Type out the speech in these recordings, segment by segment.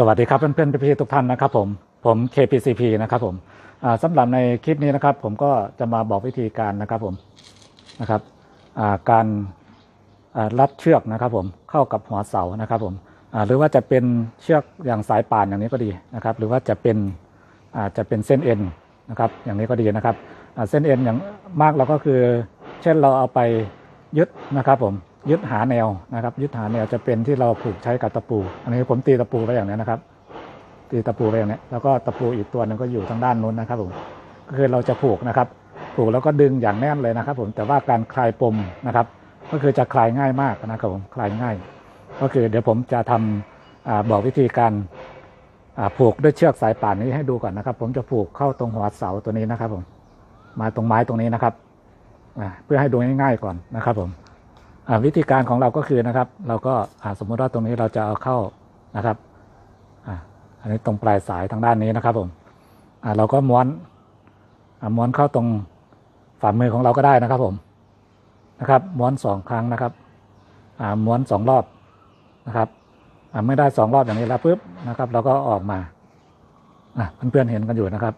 สวัสดีครับเพื่อนๆพี่ๆทุกท่านนะครับผมผม KPCP นะครับผมอ่าสำหรับในคลิปนี้นะครับ ผมก็จะมาบอกวิธีการนะครับผมนะครับการรัดเชือกนะครับ ผมเข้ากับหัวเสานะครับผมหรือว่าจะเป็นเชือกอย่างสายป่านอย่างนี้ก็ดีนะครับ หรือว่าจะเป็นอาจะเป็นเส้นเอ็นนะครับอย่างนี้ก็ดีนะครับเส้นเอ็นอย่างมากเราก็คือ เช่นเราเอาไปยึดนะครับผม ยึดหาแนวนะครับ ยึดหาแนวจะเป็นที่เราผูกใช้กับตะปู อันนี้ผมตีตะปูไว้อย่างนี้นะครับ ตีตะปูไว้อย่างนี้แล้วก็ตะปูอีกตัวหนึ่งก็อยู่ทางด้านนู้นนะครับผมก็คือเราจะผูกนะครับ ผูกแล้วก็ดึงอย่างแน่นเลยนะครับ ผมแต่ว่าการคลายปมนะครับ ก็คือจะคลายง่ายมากนะครับผมคลายง่าย ก็คือเดี๋ยวผมจะทำอาบอกวิธีการผูกด้วยเชือกสายป่านนี้ให้ดูก่อนนะครับ ผมจะผูกเข้าตรงหัวเสาตัวนี้นะครับ ผมมาตรงไม้ตรงนี้นะครับเพื่อให้ดูง่ายๆก่อนนะครับผม วิธีการของเราก็คือนะครับ เราก็สมมุติว่าตรงนี้เราจะเอาเข้านะครับอันนี้ตรงปลายสายทางด้านนี้นะครับผมเราก็ม้วนม้วนเข้าตรงฝ่ามือของเราก็ได้นะครับผมนะครับ ม้วนสองครั้งนะครับม้วนสองรอบนะครับไม่ได้สองรอบอย่างนี้แล้วปุ๊บนะครับเราก็ออกมาเพื่อนๆเห็นกันอยู่นะครับ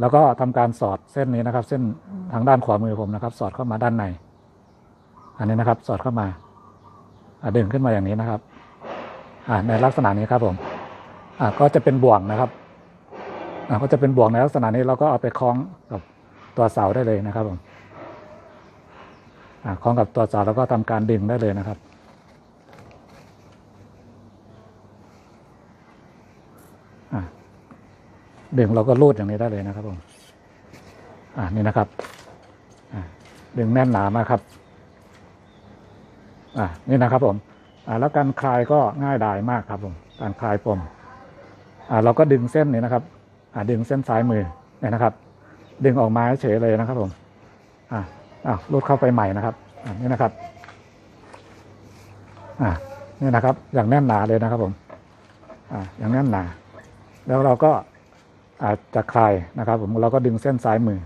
แล้วก็ทำการสอดเส้นนี้นะครับ เส้นทางด้านขวามือผมนะครับ สอดเข้ามาด้านใน อันนี้นะครับ สอดเข้ามาดึงขึ้นมาอย่างนี้นะครับในลักษณะนี้ครับผมก็จะเป็นบ่วงนะครับก็จะเป็นบ่วงในลักษณะนี้เราก็เอาไปคล้องกับตัวเสาได้เลยนะครับผมคล้องกับตัวเสาแล้วก็ทำการดึงได้เลยนะครับดึงเราก็รูดอย่างนี้ได้เลยนะครับผมอ่านี่นะครับดึงแน่นหนามากครับ อ่านี่นะครับผมอ่าแล้วการคลายก็ง่ายดายมากครับผมการคลายปมอ่าเราก็ดึงเส้นนี้นะครับอ่าดึงเส้นซ้ายมือเนี่ยนะครับ ดึงออกมาเฉยเลยนะครับผมอ่าอ่ารูดเข้าไปใหม่นะครับอ่านี่นะครับอ่านี่นะครับ อย่างแน่นหนาเลยนะครับผมอ่าอย่างแน่นหนา แล้วเราก็อาจจะคลายนะครับ ผมเราก็ดึงเส้นซ้ายมือ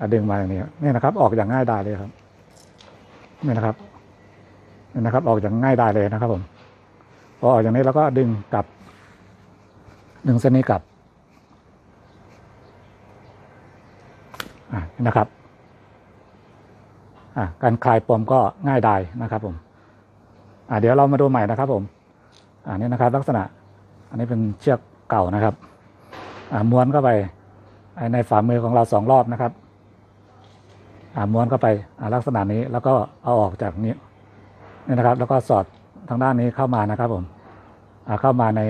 อดึงมาอย่างนี้นี่นะครับ ออกอย่างง่ายดายเลยครับนี่นะครับ นะครับ ออกอย่างง่ายดายเลยนะครับผมพอออกอย่างนี้เราก็ดึงกลับ ดึงเส้นนี้กลับนะครับการคลายปมก็ง่ายดายนะครับผมเดี๋ยวเรามาดูใหม่นะครับผมอ่านี่นะครับลักษณะ อันนี้เป็นเชือกเก่านะครับม้วนเข้าไปในฝ่ามือของเราสองรอบนะครับม้วนเข้าไปลักษณะนี้แล้วก็เอาออกจากนี้ นี่นะครับ แล้วก็สอดทางด้านนี้เข้ามานะครับผมเข้ามาใน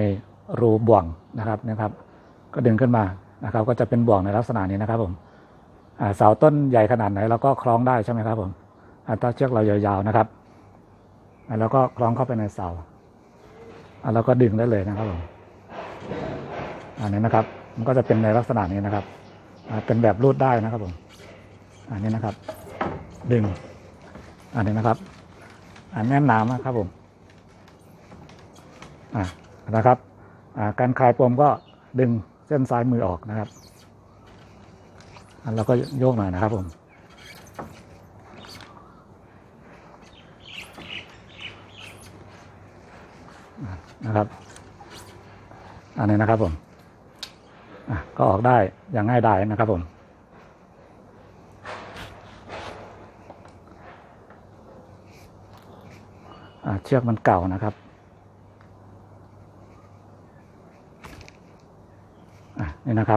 รูบ่วงนะครับนะครับ ก็ดึงขึ้นมานะครับ ก็จะเป็นบ่วงในลักษณะนี้นะครับผมเสาต้นใหญ่ขนาดไหนเราก็คล้องได้ใช่ไหมครับผมถ้าเชือกเรายาวๆนะครับแล้วก็คล้องเข้าไปในเสาแล้วก็ดึงได้เลยนะครับผมอันนี้นะครับ มันก็จะเป็นในลักษณะนี้นะครับเป็นแบบรูดได้นะครับผม อันนี้นะครับ ดึง อันนี้นะครับ อันแน่นหนามากครับผมอ่านะครับการคลายปมก็ดึงเส้นซ้ายมือออกนะครับอันเราก็โยกหน่อยนะครับผมนะครับ อันนี้นะครับผมก็ออกได้อย่างง่ายดายนะครับผม อะ เชือกมันเก่านะครับนี่นะครับ